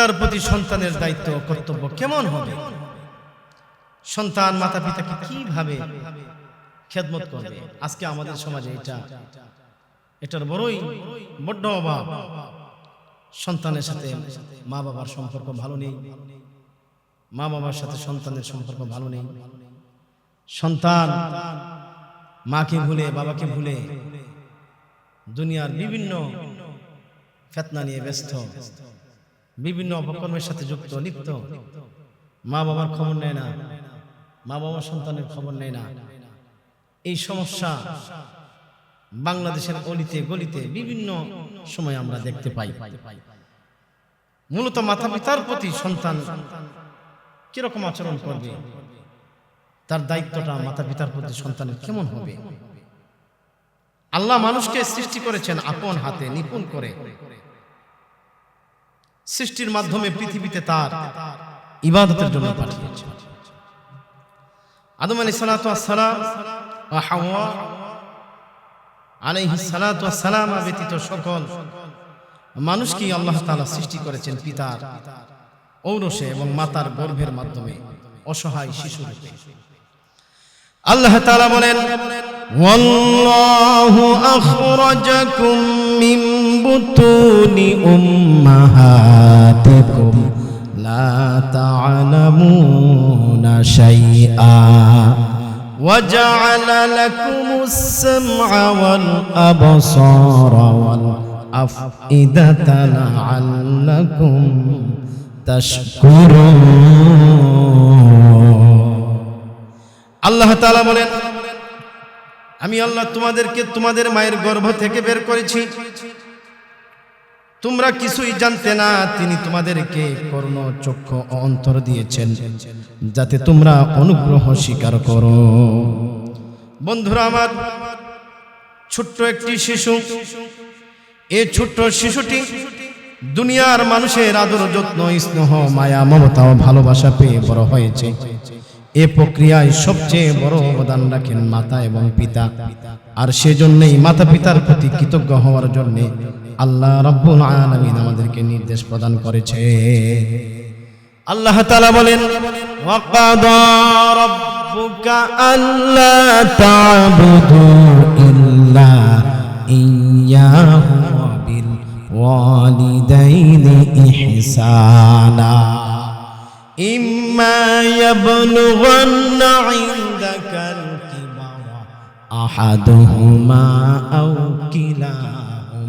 তার প্রতি সন্তানের দায়িত্ব কর্তব্য কেমন হবে? সন্তান মাতা পিতাকে কীভাবে খেদমত করবে? আজকে আমাদের সমাজে এটা, এটার বড়ই বড্ড অভাব। সন্তানের সাথে মা বাবার সম্পর্ক ভালো নেই। মা বাবার সাথে সন্তানের সম্পর্ক ভালো নেই। সন্তান মাকে ভুলে, বাবাকে ভুলে দুনিয়ার বিভিন্ন ফেতনা নিয়ে ব্যস্ত। বিভিন্ন অপকর্মের সাথে যুক্ত, লিপ্ত। মা বাবার খবর নেয় না। মা বাবার সন্তানের খবর নেয় না। এই সমস্যা বাংলাদেশের অলিতে, গলিতে বিভিন্ন সময় আমরা দেখতে পাই। মূলত মাতা পিতার প্রতি সন্তান কীরকম আচরণ করবে? তার দায়িত্বটা মাতা পিতার প্রতি সন্তানের কেমন হবে? আল্লাহ মানুষকে সৃষ্টি করেছেন আপন হাতে, নিপুণ করে। সৃষ্টির মাধ্যমে পৃথিবীতে তার ইবাদতের জন্য পাঠিয়েছেন আদম আলী সালাম হাওয়া আলাইহি সালাতু সালাম ব্যতীত সকল মানুষকেই আল্লাহ তাআলা সৃষ্টি করেছেন পিতার ঔরসে এবং মাতার গর্ভের মাধ্যমে অসহায় শিশু রূপে আল্লাহ তাআলা বলেন والله أخرجكم من بطون أمهاتكم لا تعلمون شيئا وجعل لكم السمع والأبصار والأفئدة لعلكم تشكرون আল্লাহ তাআলা বলেন আমি আল্লাহ তোমাদেরকে তোমাদের মায়ের গর্ভ থেকে বের করেছি তোমরা কিছুই জানতে না, তিনি তোমাদেরকে কর্ণ চক্ষু অন্তর দিয়েছেন, যাতে তোমরা অনুগ্রহ স্বীকার করো। বন্ধুরা আমার, ছোট্ট একটি শিশু এই ছোট্ট শিশুটি দুনিয়ার মানুষের আদর, যত্ন, স্নেহ, মায়া, মমতা ও ভালোবাসা পেয়ে বড় হয়েছে। এ প্রক্রিয়ায় সবচেয়ে বড় অবদান রাখেন মাতা এবং পিতা। আর সেজন্যই মাতা পিতার প্রতি কৃতজ্ঞ হওয়ার জন্য আল্লাহ রব্বুল আলামিন আমাদেরকে নির্দেশ প্রদান করেছে। আল্লাহ তাআলা বলেন, ওয়াকাদা রাব্বুকা আল্লা তা'বুদু ইল্লা ইয়াহু বিল ওয়ালিদাইনি ইহসানা। ইম্মা ইয়াবলুগান্না ইনদাকাল কিবাওয়া আহাদুহুমা আও কিলাহুমা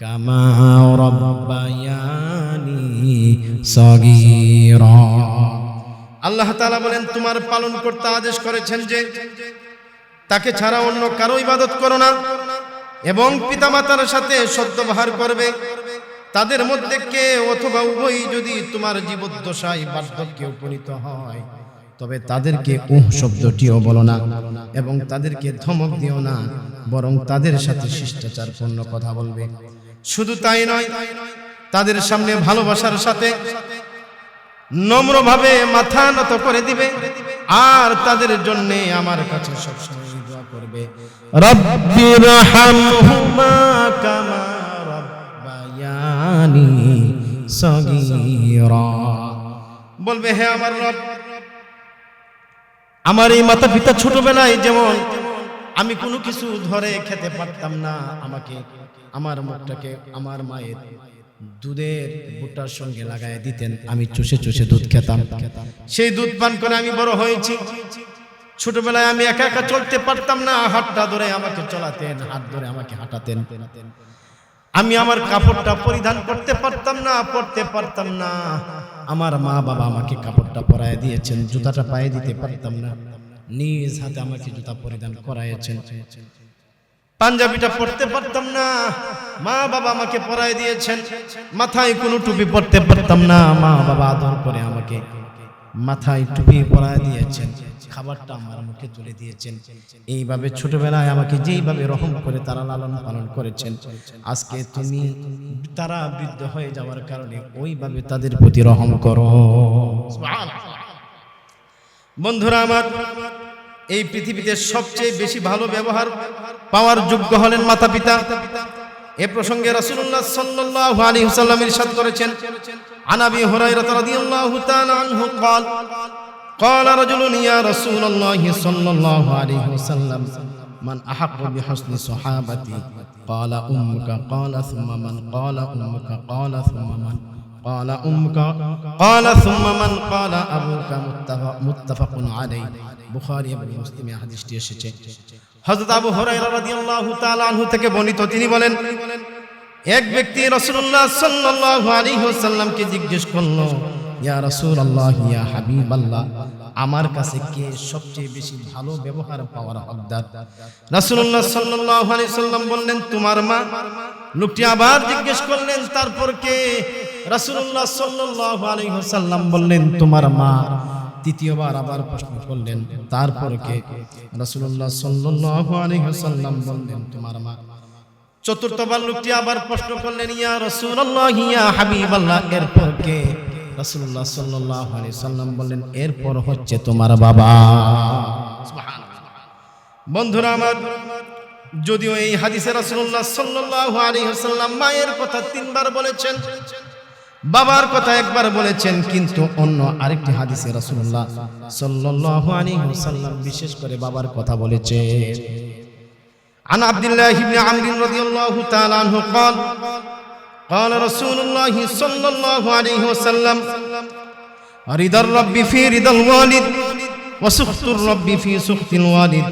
কামা রব্বায়ানি আল্লাহ তালা বলেন, তোমার পালন করতে আদেশ করেছেন যে তাকে ছাড়া অন্য কারও ইবাদত করো না এবং পিতামাতার সাথে সদ্ব্যবহার করবে। তাদের মধ্যে কে অথবা উভয় যদি তোমার জীবদ্দশায় বার্ধক্যে উপনীত হয়, তবে তাদেরকে উহ শব্দটিও বলো না এবং তাদেরকে ধমক দিও না, বরং তাদের সাথে শিষ্টাচারপূর্ণ কথা বলবে। শুধু তাই নয়, তাদের সামনে ভালোবাসার সাথে নম্রভাবে মাথা নত করে দিবে আর তাদের জন্য আমার কাছে বলবে, হে আমার রব, আমার এই মাতা পিতা ছোটবেলায় যেমন আমি কোনো কিছু ধরে খেতে পারতাম না। আমাকে, আমার মুখটাকে আমার মায়ের দুধের বুটার সঙ্গে লাগায় দিতেন। আমি চুষে চুষে দুধ খেতাম। সেই দুধ পান করে আমি বড় হয়েছি। ছোটবেলায় আমি একা একা চলতে পারতাম না। হাতটা ধরে আমাকে চলাতেন, হাত ধরে আমাকে হাঁটাতেন। আমি আমার কাপড়টা পরিধান করতে পারতাম না, পরতে পারতাম না। আমার মা বাবা আমাকে কাপড়টা পরায় দিয়েছেন। জুতাটা পায়ে দিতে পারতাম না। নিজ হাতে আমাকে জুতা পরিধান করাইছেন পাঞ্জাবিটা পরতে পারতাম না। মা বাবা আমাকে পরায় দিয়েছেন। মাথায় কোনো টুপি পরতে পারতাম না। মা বাবা আদর করে আমাকে মাথায় টুপি পরায় দিয়েছেন। খাবারটা আমার মুখে তুলে দিয়েছেন। এইভাবে ছোটবেলায় আমাকে যেইভাবে রহম করে তারা লালন পালন করেছেন আজকে তুমি তারা বৃদ্ধ হয়ে যাওয়ার কারণে ওইভাবে তাদের প্রতি রহম করো। বন্ধুরা আমার এই পৃথিবীতে সবচেয়ে বেশি ভালো ব্যবহার পাওয়ার যোগ্য হলেন মাতা পিতা এ প্রসঙ্গে রাসূলুল্লাহ সাল্লাল্লাহু আলাইহি ওয়াসাল্লাম ইরশাদ করেছেন আনাবি হুরায়রা রাদিয়াল্লাহু তাআলা আনহু قال قال رجل يا رسول الله صلى الله عليه وسلم من أحق بحسن صحابتي قال أمك قال ثم من قال أمك قال ثم من قال أمك قال ثم من قال أبوك متفق, متفق عليه বুখারী এবং মুসলিমে হাদিসটি এসেছে হযরত আবু হুরায়রা রাদিয়াল্লাহু তাআলা আনহু থেকে বর্ণিত তিনি বলেন এক ব্যক্তি রাসূলুল্লাহ সাল্লাল্লাহু আলাইহি ওয়াসাল্লামকে জিজ্ঞেস করলো ইয়া রাসূলুল্লাহ ইয়া হাবিবাল্লাহ আমার কাছে কে সবচেয়ে বেশি ভালো ব্যবহার পাওয়ার হকদার রাসূলুল্লাহ সাল্লাল্লাহু আলাইহি সাল্লাম বললেন তোমার মা লোকটি আবার জিজ্ঞেস করলেন তারপর কে রাসূলুল্লাহ সাল্লাল্লাহু আলাইহি ওয়াসাল্লাম বললেন, তোমার মা তৃতীয়বার আবার প্রশ্ন করলেন, তারপর কে? রাসূলুল্লাহ সাল্লাল্লাহু আলাইহি ওয়াসাল্লাম বললেন, তোমার মা। চতুর্থবার লোকটি আবার প্রশ্ন করলেন, ইয়া রাসূলুল্লাহ, ইয়া হাবিবাল্লাহ, এরপর কে? রাসূলুল্লাহ সাল্লাল্লাহু আলাইহি সাল্লাম বললেন, এরপর হচ্ছে তোমার বাবা। বন্ধুরা আমার, যদিও এই হাদিসে রাসূলুল্লাহ সাল্লাল্লাহু আলাইহি সাল্লাম মায়ের কথা তিনবার বলেছেন বাবার কথা একবার বলেছেন কিন্তু অন্য আরেকটি হাদিসে রাসূলুল্লাহ সাল্লাল্লাহু আলাইহি ওয়াসাল্লাম বিশেষ করে বাবার কথা বলেছে عن عبد الله بن عمرو رضي الله تعالى عنه قال قال رسول الله صلى الله عليه وسلم رضا الرب في رضا الوالد وسخط الرب في سخط الوالد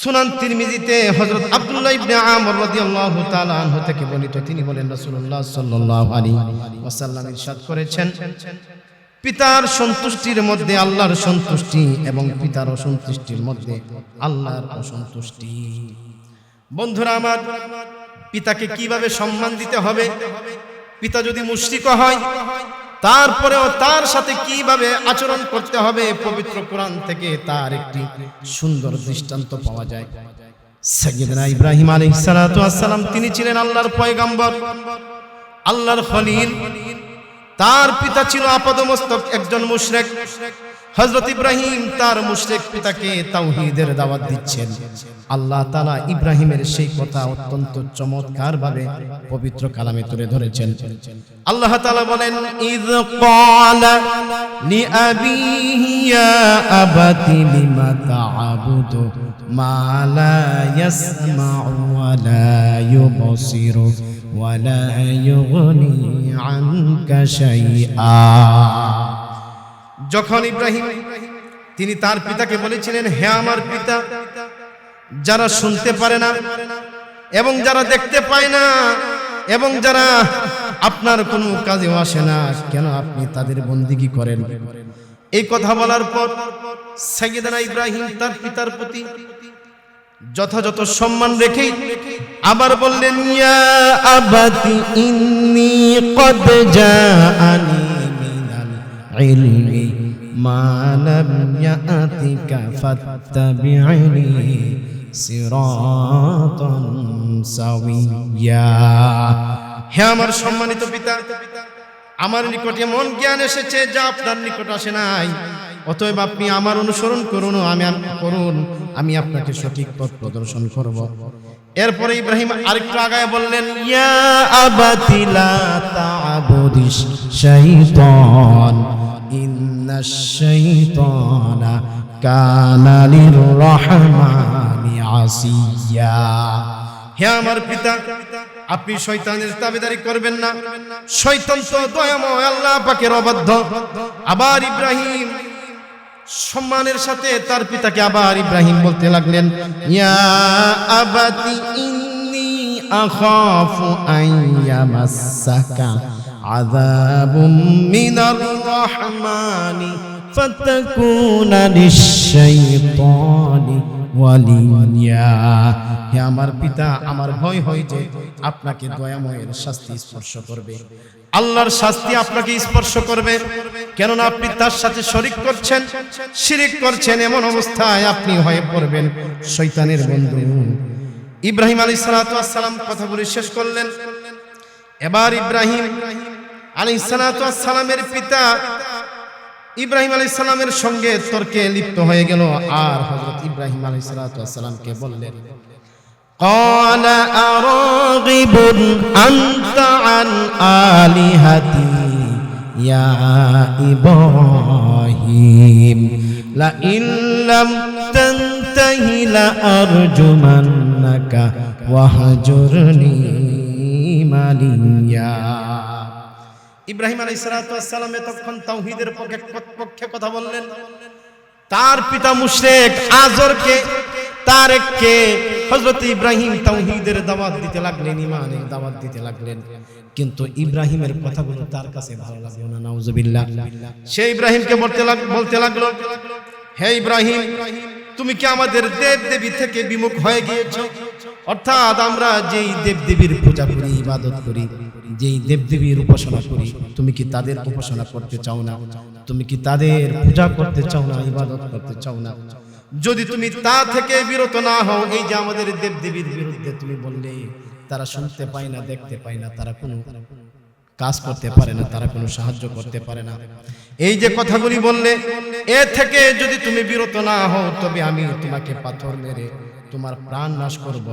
সুনান তিরমিজিতে হজরত আব্দুল্লাহ ইবনে আমর রাদিয়াল্লাহু তাআলা আনহু থেকে বর্ণিত, তিনি বলেন, রাসূলুল্লাহ সাল্লাল্লাহু আলাইহি ওয়াসাল্লাম ইরশাদ করেছেন, পিতার সন্তুষ্টির মধ্যে আল্লাহর সন্তুষ্টি এবং পিতার অসন্তুষ্টির মধ্যে আল্লাহর অসন্তুষ্টি। বন্ধুরা আমার, পিতাকে কীভাবে সম্মান দিতে হবে? পিতা যদি মুশরিক হয় তারপরেও তার সাথে কীভাবে আচরণ করতে হবে পবিত্র কোরআন থেকে তার একটি সুন্দর দৃষ্টান্ত পাওয়া যায়। সাইয়েদনা ইব্রাহিম আলাইহিস সালাতু তিনি ছিলেন আল্লাহর পয়গম্বর, আল্লাহর খলিল। তার পিতা ছিল আপাদমস্তক, একজন মুশরিক। হযরত ইব্রাহিম তার মুশরিক পিতাকে তাওহীদের দাওয়াত দিচ্ছেন। আল্লাহ তাআলা ইব্রাহিমের সেই কথা অত্যন্ত চমৎকার ভাবে পবিত্র কালামে তুলে ধরেছেন। আল্লাহ তাআলা বলেন, ইয ক্বালা লিআবিহি ইয়া আবাতি লিমা তা'বুদু মা লা ইয়াসমা'ু ওয়া লা ইউবসিরু ওয়া লা ইউগনি আনকা শাইআ। যখন ইব্রাহিম, তিনি তার পিতাকে বলেছিলেন, হে আমার পিতা, যারা শুনতে পারে না এবং যারা দেখতে পায় না এবং যারা আপনার কোনো কাজেও আসে না, কেন আপনি তাদের বন্দিগি করেন? এই কথা বলার পর সাইয়েদনা ইব্রাহিম তার পিতার প্রতি যথাযথ সম্মান রেখেই আবার বললেন, ইয়া আবাতি ইন্নি কদ জাআনি ইলমি মা লাম ইয়াতিকা ফাত্তাবি'নি সিরাতান সাওয়িয়া হে আমার সম্মানিত পিতা, আমার নিকটে এমন জ্ঞান এসেছে যা আপনার নিকট আসে নাই। অতএব আপনি আমার অনুসরণ করুন, আমি করুন, আমি আপনাকে সঠিক পথ প্রদর্শন করব। এরপরে ইব্রাহিম আরেকটু আগায় বললেন, ইয়া আবাতি লা তা'বুদিশ শাইতান শাইতানা কানা লির-রহমানি আসিয়া হে আমার পিতা, আপনি শয়তানের তাবেদারি করবেন না। শয়তান তো দয়াময়, আল্লাহ পাকের অবাধ্য। আবার ইব্রাহিম সম্মানের সাথে তার পিতাকে আবার ইব্রাহিম বলতে লাগলেন, ইয়া আবাতি ইন্নি আখাফু আইয়ামাসাকা আযাবুম মিনার রহমানি ফাতাকুনা লিশ-শাইতানি ওয়ালিয়া হে আমার পিতা, আমার ভয় হয় যে আপনাকে দয়াময়ের শাস্তি স্পর্শ করবে। আল্লাহর শাস্তি আপনাকে স্পর্শ করবে। কেননা আপনি তার সাথে শরিক করছেন, শিরিক করছেন, এমন অবস্থায় আপনি হয়ে পড়বেন। শৈতানের বন্ধু। ইব্রাহিম আলী সালাম কথাগুলি শেষ করলেন। এবার ইব্রাহিম আলী সালামের পিতা ইব্রাহিম আলী সালামের সঙ্গে তর্কে লিপ্ত হয়ে গেল আর হজরত ইব্রাহিম আলী সালামকে বললেন قال أراغب أنت عن آلهتي يا إبراهيم لئن لم تنته لأرجمنك واهجرني مليا ইব্রাহিম আলী সালাম তখন তাওহিদের পক্ষে পক্ষে কথা বললেন? তার পিতা মুশরেক আজরকে, তারেককে হযরত ইব্রাহিম তাওহীদের দাওয়াত দিতে লাগলেন ইমানের দাওয়াত দিতে লাগলেন। কিন্তু ইব্রাহিমের কথাগুলো তার কাছে ভালো লাগল না, নাউজুবিল্লাহ। সে ইব্রাহিমকে বলতে বলতে লাগল, হে ইব্রাহিম, তুমি কি আমাদের দেব দেবী থেকে বিমুখ হয়ে গিয়েছো? অর্থাৎ আমরা যেই দেবদেবীর পূজা করি, ইবাদত করি, যেই দেবদেবীর উপাসনা করি, তুমি কি তাদের উপাসনা করতে চাও না? তুমি কি তাদের পূজা করতে চাও না, ইবাদত করতে চাও না? যদি তুমি তা থেকে বিরত না হও, এই যে আমাদের দেব দেবীর বিরুদ্ধে তুমি বললে, তারা শুনতে পায় না, দেখতে পায় না, তারা কোনো কাজ করতে পারে না, তারা কোনো সাহায্য করতে পারে না। এই যে কথাগুলি বললে, এ থেকে যদি তুমি বিরত না হও, তবে আমি তোমাকে পাথর মেরে তোমার প্রাণ নাশ করব।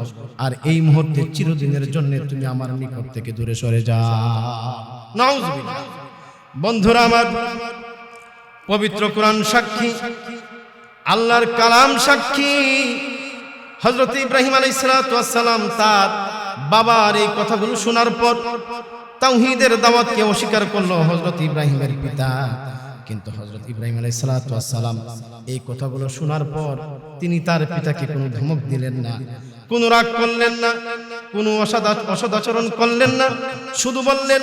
আর এই মুহূর্তে চিরদিনের জন্য তুমি আমার নিকট থেকে দূরে সরে নাউজুবিল্লাহ। বন্ধুরা আমার, পবিত্র কোরআন সাক্ষী, আল্লাহর কালাম সাক্ষী হজরত ইব্রাহিম আলাই সালাম তার বাবার এই কথাগুলো শোনার পর তাওহীদের দাওয়াতকে অস্বীকার করল হজরত ইব্রাহিমের পিতা। কিন্তু হজরত ইব্রাহিম আলাই সালাম এই কথাগুলো শোনার পর তিনি তার পিতাকে কোনো ধমক দিলেন না। কোনো রাগ করলেন না, কোনো অসদাচরণ করলেন না, শুধু বললেন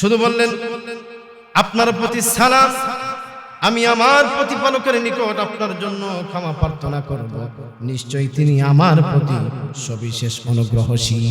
শুধু বললেন, আপনার প্রতি সালাম আমি আমার প্রতিপালকের নিকট আপনার জন্য ক্ষমা প্রার্থনা করব। নিশ্চয়ই তিনি আমার প্রতি সবিশেষ অনুগ্রহশীল।